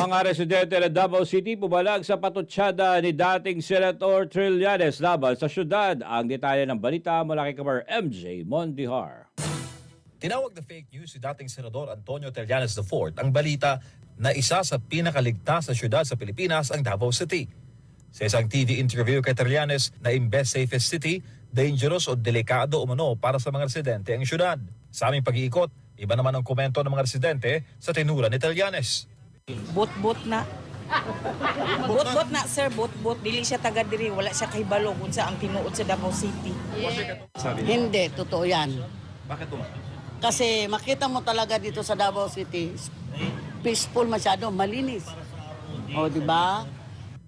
Mga residente ng Davao City pumalag sa patutsada ni dating Senator Trillanes laban sa syudad. Ang detalye ng balita mula kay Kamar MJ Mondihar. Tinawag na fake news si dating Senador Antonio Trillanes IV ang balita na isa sa pinakaligtas na syudad sa Pilipinas ang Davao City. Sa isang TV interview kay Trillanes na imbes safest city, dangerous o delikado umano para sa mga residente ang syudad. Sa aming pag-iikot, iba naman ang komento ng mga residente sa tinura ni Trillanes. Bot-bot na. Bot-bot na, sir. Bot-bot. Dili siya taga diri. Wala siya kahibalo kung sa ang tinuod sa Davao City. Hindi, totoo yan. Bakit? Kasi makita mo talaga dito sa Davao City, peaceful masyado, malinis. O, di ba?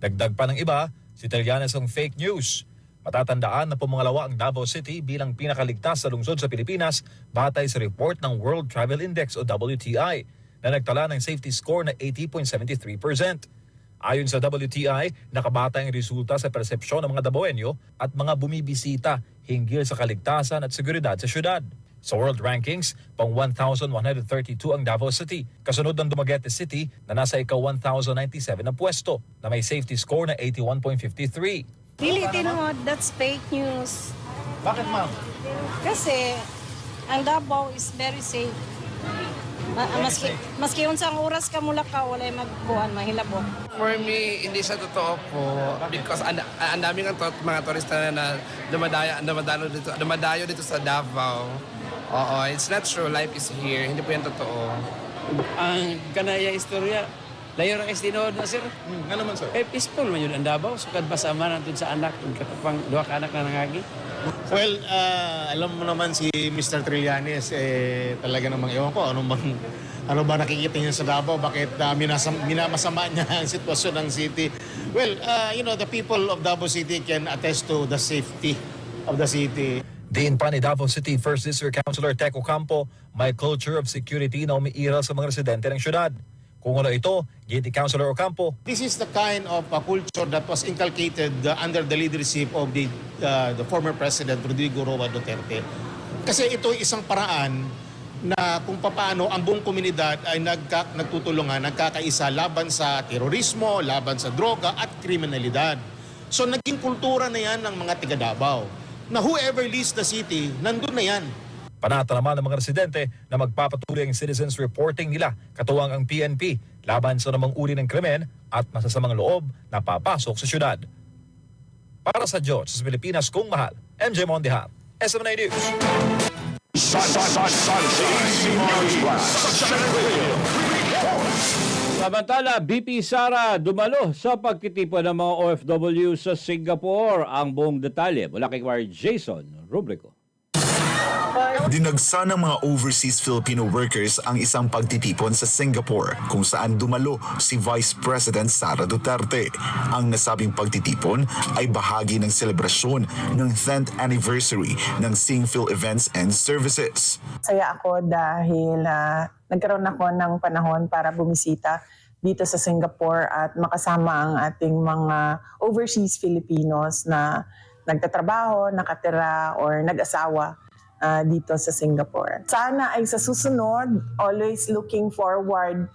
Dagdag pa ng iba, si Trillanes ang fake news. Matatandaan na pumangalawa ang Davao City bilang pinakaligtas sa lungsod sa Pilipinas batay sa report ng World Travel Index o WTI na nagtala ng safety score na 80.73%. Ayon sa WTI, nakabata ang resulta sa persepsyon ng mga Dabawenyo at mga bumibisita hinggil sa kaligtasan at seguridad sa syudad. Sa world rankings, pang 1,132 ang Davao City, kasunod ng Dumaguete City na nasa ikaw 1,097 na pwesto na may safety score na 81.53. Dili tinuod, that's fake news. Bakit ma'am? Kasi ang Davao is very safe. Ma maski, maski unsang oras ka mula ka, walay magkuhan, mahilabok. For me, hindi siya totoo po because ang ang daming ang to, mga turista na, na dumadayo, dumadayo dito, dumadayo dito sa Davao. Oo, it's not true. Life is here. Hindi po yan totoo. ang kanaya istorya layo ra kay tinuod na sir Hmm, nga naman sir. eh peaceful man yun ang Davao sukad basama natud sa anak ug katapang duha ka anak na nangagi Well, ah, alam mo naman si Mr. Trillanes, eh, talaga namang ewan ko, ano bang, ano ba nakikita niya sa Davao? Bakit ah, minasam, minamasama niya ang sitwasyon ng city? Well, ah, you know, the people of Davao City can attest to the safety of the city. Diin pa Davao City First District Councilor Teco Campo, may culture of security na umiiral sa mga residente ng syudad. Kung ano ito, giti Councilor Ocampo, This is the kind of uh, culture that was inculcated uh, under the leadership of the, uh, the former President Rodrigo Roa Duterte. Kasi ito isang paraan na kung paano ang buong komunidad ay nagka, nagtutulungan, nagkakaisa laban sa terorismo, laban sa droga at kriminalidad. So naging kultura na yan ng mga tiga Davao. Na whoever leads the city, nandun na yan. Panata naman ng mga residente na magpapatuloy ang citizens reporting nila katuwang ang PNP laban sa namang uri ng krimen at masasamang loob na papasok sa syudad. Para sa Diyos sa Pilipinas kung mahal, MJ Mondihan, SMNA News. Samantala, BP Sara dumalo sa pagtitipon ng mga OFW sa Singapore. Ang buong detalye mula kay Jason Rubrico. Dinagsa ng mga overseas Filipino workers ang isang pagtitipon sa Singapore kung saan dumalo si Vice President Sara Duterte. Ang nasabing pagtitipon ay bahagi ng selebrasyon ng 10th anniversary ng Singphil Events and Services. Saya ako dahil ah, nagkaroon ako ng panahon para bumisita dito sa Singapore at makasama ang ating mga overseas Filipinos na nagtatrabaho, nakatira, or nag-asawa ah, dito sa Singapore. Sana ay sa susunod, always looking forward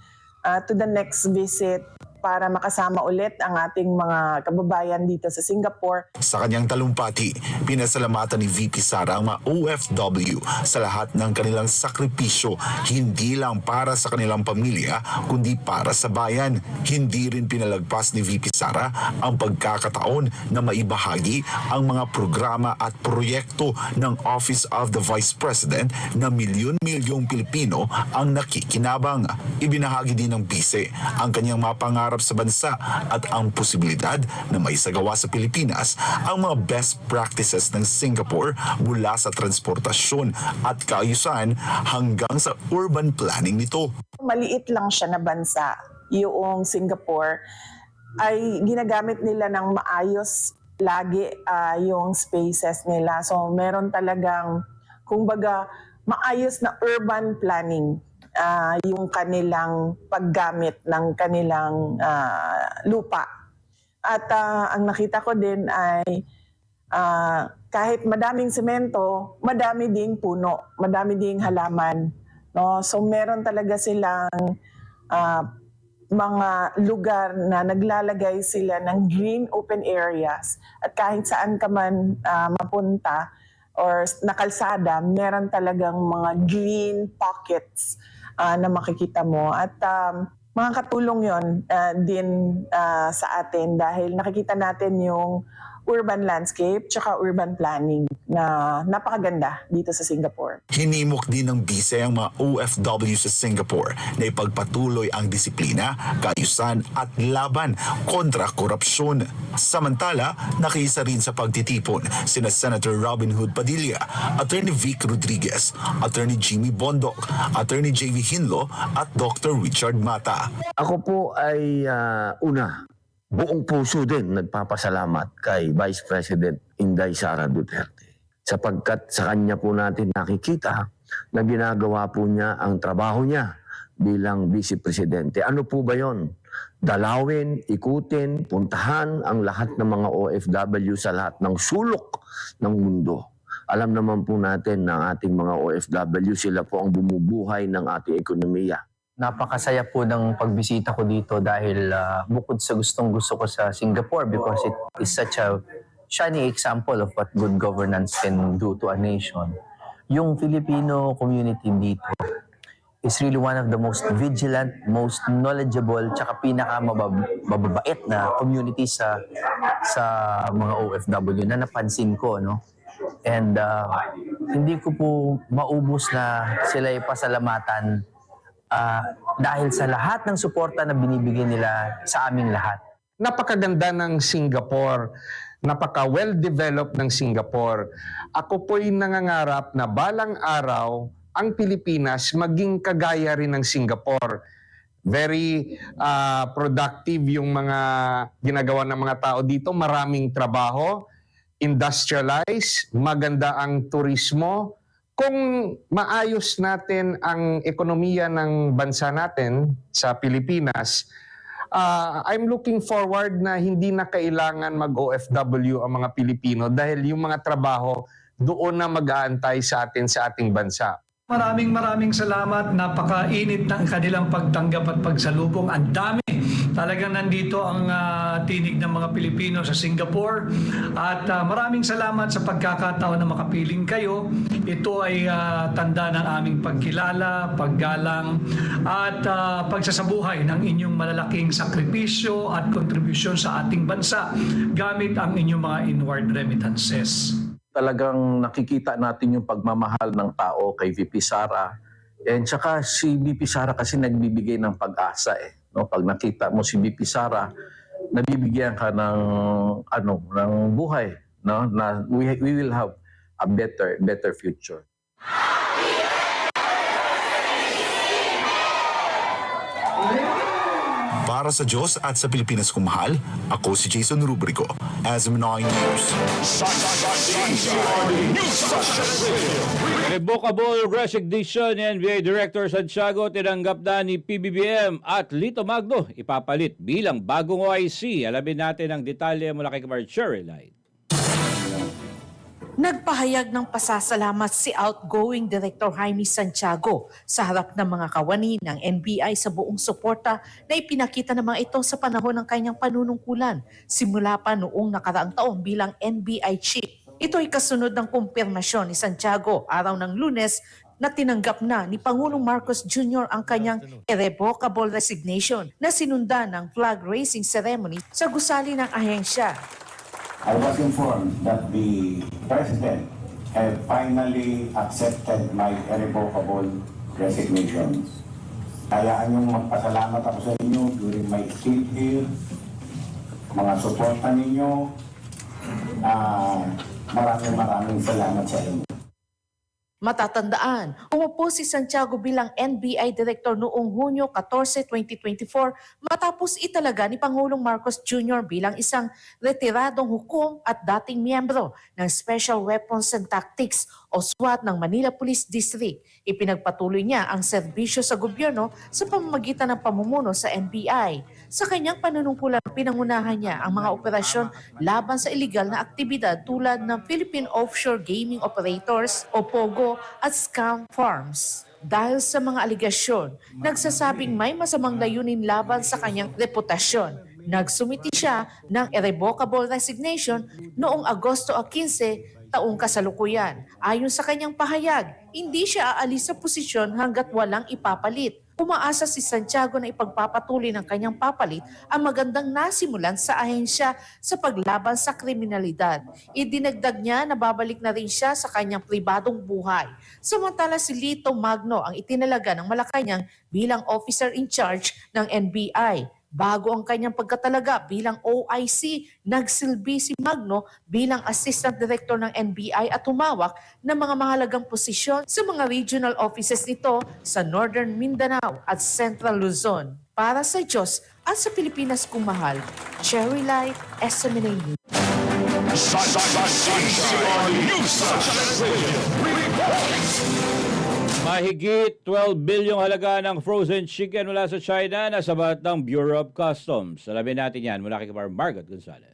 ah, to the next visit para makasama ulit ang ating mga kababayan dito sa Singapore Sa kanyang talumpati, pinasalamatan ni VP Sara ang mga OFW sa lahat ng kanilang sakripisyo, hindi lang para sa kanilang pamilya, kundi para sa bayan. Hindi rin pinalagpas ni VP Sara ang pagkakataon na maibahagi ang mga programa at proyekto ng Office of the Vice President na milyon-milyong Pilipino ang nakikinabang. Ibinahagi din ng bise ang kanyang mapangarap sa bansa at ang posibilidad na maisagawa sa Pilipinas ang mga best practices ng Singapore mula sa transportasyon at kaayusan hanggang sa urban planning nito. maliit lang siya na bansa, yung Singapore, ay ginagamit nila ng maayos lagi ah, yung spaces nila. So meron talagang, kumbaga, maayos na urban planning ah, yung kanilang paggamit ng kanilang ah, lupa. At ah, ang nakita ko din ay ah, kahit madaming semento, madami ding puno, madami ding halaman. No? So meron talaga silang ah, mga lugar na naglalagay sila ng green open areas at kahit saan ka man ah, mapunta or nakalsada, meron talagang mga green pockets ah, na makikita mo. At um, mga katulong yon din ah, sa atin dahil nakikita natin yung urban landscape tsaka urban planning na napakaganda dito sa Singapore. Hinimok din ng bise ang mga OFW sa Singapore na ipagpatuloy ang disiplina, kaayusan at laban kontra korupsyon. Samantala, nakiisa rin sa pagtitipon sina Senator Robin Hood Padilla, Attorney Vic Rodriguez, Attorney Jimmy Bondok, Attorney JV Hinlo at Dr. Richard Mata. Ako po ay ah, una, buong puso din nagpapasalamat kay Vice President Inday Sara Duterte. Sapagkat sa kanya po natin nakikita na ginagawa po niya ang trabaho niya bilang Vice Presidente. Ano po ba yon? Dalawin, ikutin, puntahan ang lahat ng mga OFW sa lahat ng sulok ng mundo. Alam naman po natin na ating mga OFW, sila po ang bumubuhay ng ating ekonomiya. Napakasaya po ng pagbisita ko dito dahil ah, bukod sa gustong gusto ko sa Singapore because it is such a shining example of what good governance can do to a nation. Yung Filipino community dito is really one of the most vigilant, most knowledgeable, tsaka pinaka mabab- mababait na community sa sa mga OFW na napansin ko, no? And ah, hindi ko po maubos na sila ay ah, dahil sa lahat ng suporta na binibigay nila sa aming lahat. napakaganda ng Singapore, napaka well-developed ng Singapore. Ako po'y nangangarap na balang araw ang Pilipinas maging kagaya rin ng Singapore. Very ah, productive yung mga ginagawa ng mga tao dito, maraming trabaho, industrialized, maganda ang turismo. Kung maayos natin ang ekonomiya ng bansa natin sa Pilipinas, Ah, I'm looking forward na hindi na kailangan mag-OFW ang mga Pilipino dahil yung mga trabaho doon na mag-aantay sa atin sa ating bansa. Maraming maraming salamat. Napakainit ng kanilang pagtanggap at pagsalubong. Ang dami. Talagang nandito ang ah, tinig ng mga Pilipino sa Singapore. At ah, maraming salamat sa pagkakataon na makapiling kayo. Ito ay ah, tanda ng aming pagkilala, paggalang at ah, pagsasabuhay ng inyong malalaking sakripisyo at kontribusyon sa ating bansa gamit ang inyong mga inward remittances. talagang nakikita natin yung pagmamahal ng tao kay VP Sara. And tsaka si VP Sara kasi nagbibigay ng pag-asa eh. No? Pag nakita mo si VP Sara, nabibigyan ka ng ano ng buhay no na we, we will have a better better future. Para sa Diyos at sa Pilipinas kong ako si Jason Rubrico, SM9 News. Revocable resignation ni NBA Director Santiago tinanggap na ni PBBM at Lito Magno ipapalit bilang bagong OIC. Alamin natin ang detalye mula kay Kamar Cherry Light. Nagpahayag ng pasasalamat si outgoing Director Jaime Santiago sa harap ng mga kawani ng NBI sa buong suporta na ipinakita ng mga ito sa panahon ng kanyang panunungkulan simula pa noong nakaraang taon bilang NBI Chief. Ito ay kasunod ng kumpirmasyon ni Santiago araw ng lunes na tinanggap na ni Pangulong Marcos Jr. ang kanyang irrevocable resignation na sinundan ng flag raising ceremony sa gusali ng ahensya. I was informed that the President had finally accepted my irrevocable resignation. Hayaan niyong magpasalamat ako sa inyo during my stay here, mga suporta ninyo. Ah, maraming maraming salamat sa inyo. Matatandaan, umupo si Santiago bilang NBI Director noong Hunyo 14, 2024 matapos italaga ni Pangulong Marcos Jr. bilang isang retiradong hukom at dating miyembro ng Special Weapons and Tactics o SWAT ng Manila Police District. Ipinagpatuloy niya ang serbisyo sa gobyerno sa pamamagitan ng pamumuno sa NBI. Sa kanyang panunungkulan, pinangunahan niya ang mga operasyon laban sa illegal na aktibidad tulad ng Philippine Offshore Gaming Operators o POGO at scam farms. dahil sa mga aligasyon, nagsasabing may masamang layunin laban sa kanyang reputasyon. Nagsumiti siya ng irrevocable resignation noong Agosto 15 taong kasalukuyan. Ayon sa kanyang pahayag, hindi siya aalis sa posisyon hanggat walang ipapalit. Umaasa si Santiago na ipagpapatuloy ng kanyang papalit ang magandang nasimulan sa ahensya sa paglaban sa kriminalidad. Idinagdag niya na babalik na rin siya sa kanyang pribadong buhay. Samantala si Lito Magno ang itinalaga ng Malacanang bilang officer in charge ng NBI. Bago ang kanyang pagkatalaga bilang OIC, nagsilbi si Magno bilang Assistant Director ng NBI at humawak ng mga mahalagang posisyon sa mga regional offices nito sa Northern Mindanao at Central Luzon. Para sa Diyos at sa Pilipinas kung mahal, Cherry Light, SMNA News. Mahigit 12 bilyong halaga ng frozen chicken mula sa China na sabat ng Bureau of Customs. Alamin natin yan mula kay Margaret Gonzalez.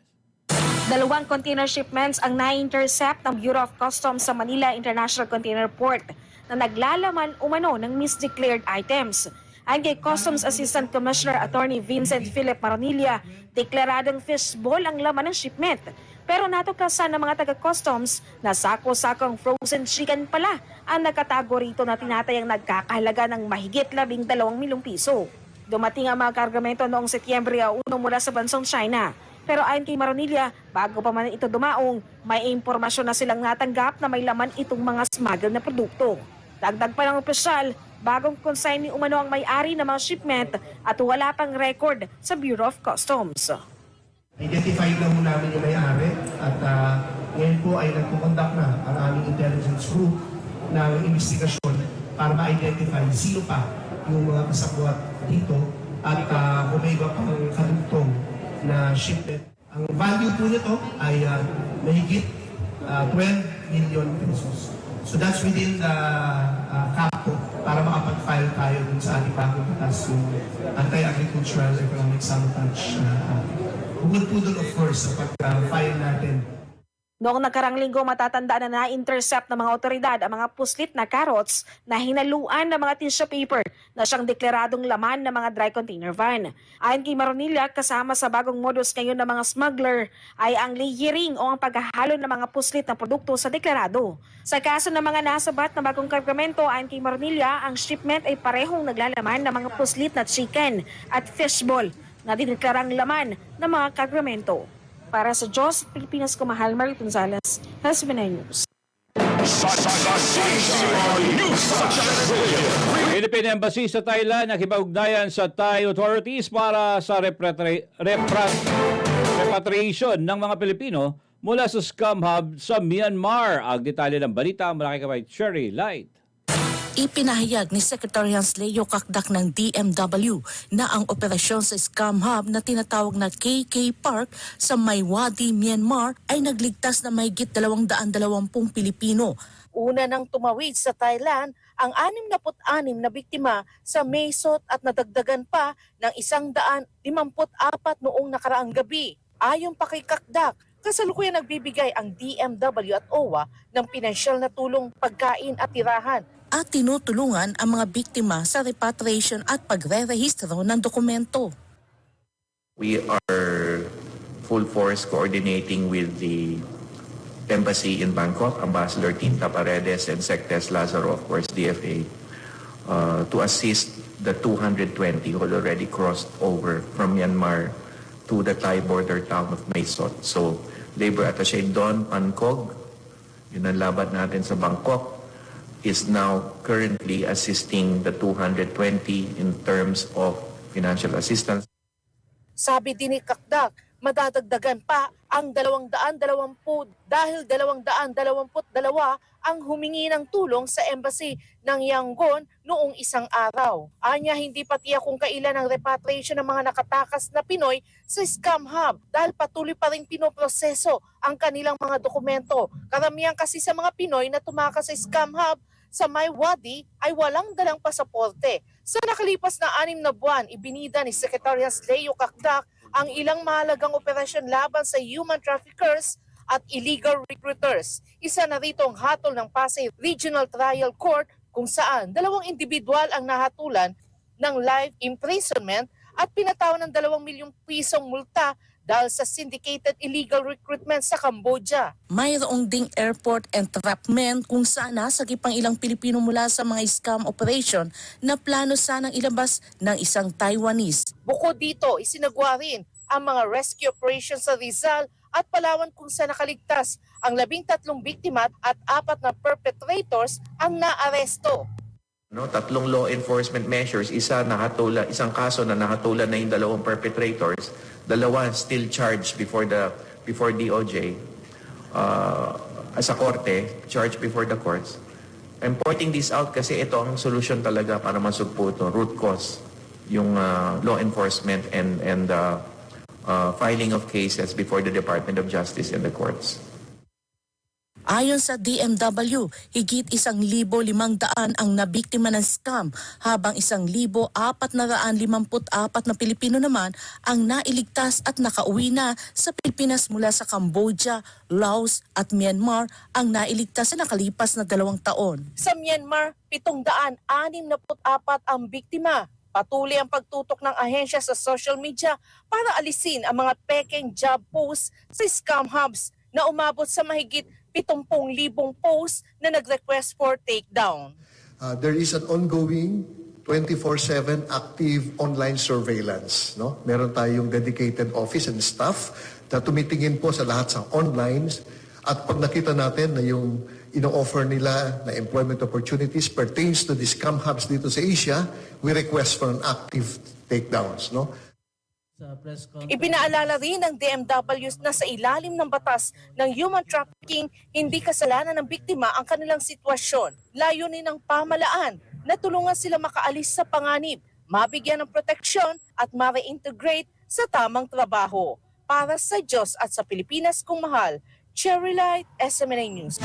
Dalawang container shipments ang na-intercept ng Bureau of Customs sa Manila International Container Port na naglalaman umano ng misdeclared items. Ayon kay Customs Assistant Commissioner Attorney Vincent Philip Maronilla, deklaradong fishbowl ang laman ng shipment. Pero natuklasan ng mga taga-customs na sako-sakong frozen chicken pala ang nakatago rito na tinatayang nagkakahalaga ng mahigit 12 milyong piso. Dumating ang mga kargamento noong Setyembre 1 mula sa bansang China. Pero ayon kay Maronilla, bago pa man ito dumaong, may impormasyon na silang natanggap na may laman itong mga smuggled na produkto. Dagdag pa ng opisyal, bagong consignee umano ang may-ari ng mga shipment at wala pang record sa Bureau of Customs. Identified na ho namin yung may-ari at ah, ngayon po ay nagkukondak na ang aming intelligence group ng investigasyon para ma-identify sino pa yung mga kasabwat dito at uh, kung may iba pang kadugtong na shipment. Ang value po nito ay ah, mahigit ah, 12 million pesos. So that's within the uh, cap po para makapag-file tayo dun sa ating bagong batas yung Anti-Agricultural Economic Sabotage uh. Bukod po doon of course sa pag-file natin Noong nakarang linggo matatandaan na na-intercept ng mga otoridad ang mga puslit na carrots na hinaluan ng mga tissue paper na siyang deklaradong laman ng mga dry container van. Ayon kay Maronilla, kasama sa bagong modus ngayon ng mga smuggler ay ang layering o ang paghahalo ng mga puslit na produkto sa deklarado. Sa kaso ng mga nasabat na bagong kargamento, ayon kay Maronilla, ang shipment ay parehong naglalaman ng mga puslit na chicken at fishball na dineklarang laman ng mga kargamento. Para sa Diyos at Pilipinas ko mahal, Marie Gonzalez, SBN News. Philippine Embassy sa Thailand nakipag-ugnayan sa Thai authorities para sa repatri- repatriation ng mga Pilipino mula sa scam hub sa Myanmar. Ang detalye ng balita mula kay Cherry Light. Ipinahayag ni Secretary Hans Leo Kakdak ng DMW na ang operasyon sa scam hub na tinatawag na KK Park sa Maywadi, Myanmar ay nagligtas na mahigit 220 Pilipino. Una nang tumawid sa Thailand ang 66 na biktima sa Mesot at nadagdagan pa ng 154 noong nakaraang gabi. Ayon pa kay Kakdak, kasalukuyan nagbibigay ang DMW at OWA ng pinansyal na tulong pagkain at tirahan at tinutulungan ang mga biktima sa repatriation at pagre-rehistro ng dokumento. We are full force coordinating with the embassy in Bangkok, Ambassador Tinta Paredes and Sectes Lazaro, of course, DFA, uh, to assist the 220 who already crossed over from Myanmar to the Thai border town of Mae Sot. So, Labor Attaché Don Pankog, yun ang laban natin sa Bangkok, is now currently assisting the 220 in terms of financial assistance. Sabi din ni Kakdak, madadagdagan pa ang 220 dahil 222 ang humingi ng tulong sa embassy ng Yangon noong isang araw. Anya hindi pa tiyak kung kailan ang repatriation ng mga nakatakas na Pinoy sa scam hub dahil patuloy pa rin pinoproseso ang kanilang mga dokumento. Karamihan kasi sa mga Pinoy na tumakas sa scam hub sa Maywadi ay walang dalang pasaporte. Sa nakalipas na anim na buwan, ibinida ni Secretary Leo Kakdak ang ilang mahalagang operasyon laban sa human traffickers at illegal recruiters. Isa na rito ang hatol ng Pasay Regional Trial Court kung saan dalawang individual ang nahatulan ng life imprisonment at pinatawan ng 2 milyong pisong multa dahil sa syndicated illegal recruitment sa Cambodia. Mayroong ding airport entrapment kung saan nasagip ang ilang Pilipino mula sa mga scam operation na plano sanang ilabas ng isang Taiwanese. Bukod dito, isinagwa rin ang mga rescue operations sa Rizal at Palawan kung saan nakaligtas ang labing tatlong biktima at apat na perpetrators ang naaresto. No, tatlong law enforcement measures, isa nakatula, isang kaso na nakatulan na yung dalawang perpetrators, dalawa still charged before the before DOJ uh, as a korte, charged before the courts. I'm pointing this out kasi ito ang solution talaga para masugpo ito, root cause, yung uh, law enforcement and and uh, uh, filing of cases before the Department of Justice and the courts. Ayon sa DMW, higit isang libo limang daan ang nabiktima ng scam habang isang libo apat na raan limamput apat na Pilipino naman ang nailigtas at nakauwi na sa Pilipinas mula sa Cambodia, Laos at Myanmar ang nailigtas sa nakalipas na dalawang taon. Sa Myanmar, pitong daan anim na apat ang biktima. Patuloy ang pagtutok ng ahensya sa social media para alisin ang mga peking job posts sa scam hubs na umabot sa mahigit 70,000 posts na nag-request for takedown. Uh, there is an ongoing 24/7 active online surveillance, no? Meron tayong dedicated office and staff na tumitingin po sa lahat sa online at pag nakita natin na yung ino-offer nila na employment opportunities pertains to the scam hubs dito sa Asia, we request for an active takedowns, no? Ipinaalala rin ng DMW na sa ilalim ng batas ng human trafficking, hindi kasalanan ng biktima ang kanilang sitwasyon. Layunin ng pamalaan na tulungan sila makaalis sa panganib, mabigyan ng proteksyon at ma-reintegrate sa tamang trabaho. Para sa Diyos at sa Pilipinas kung mahal, Cherry Light, SMNA News.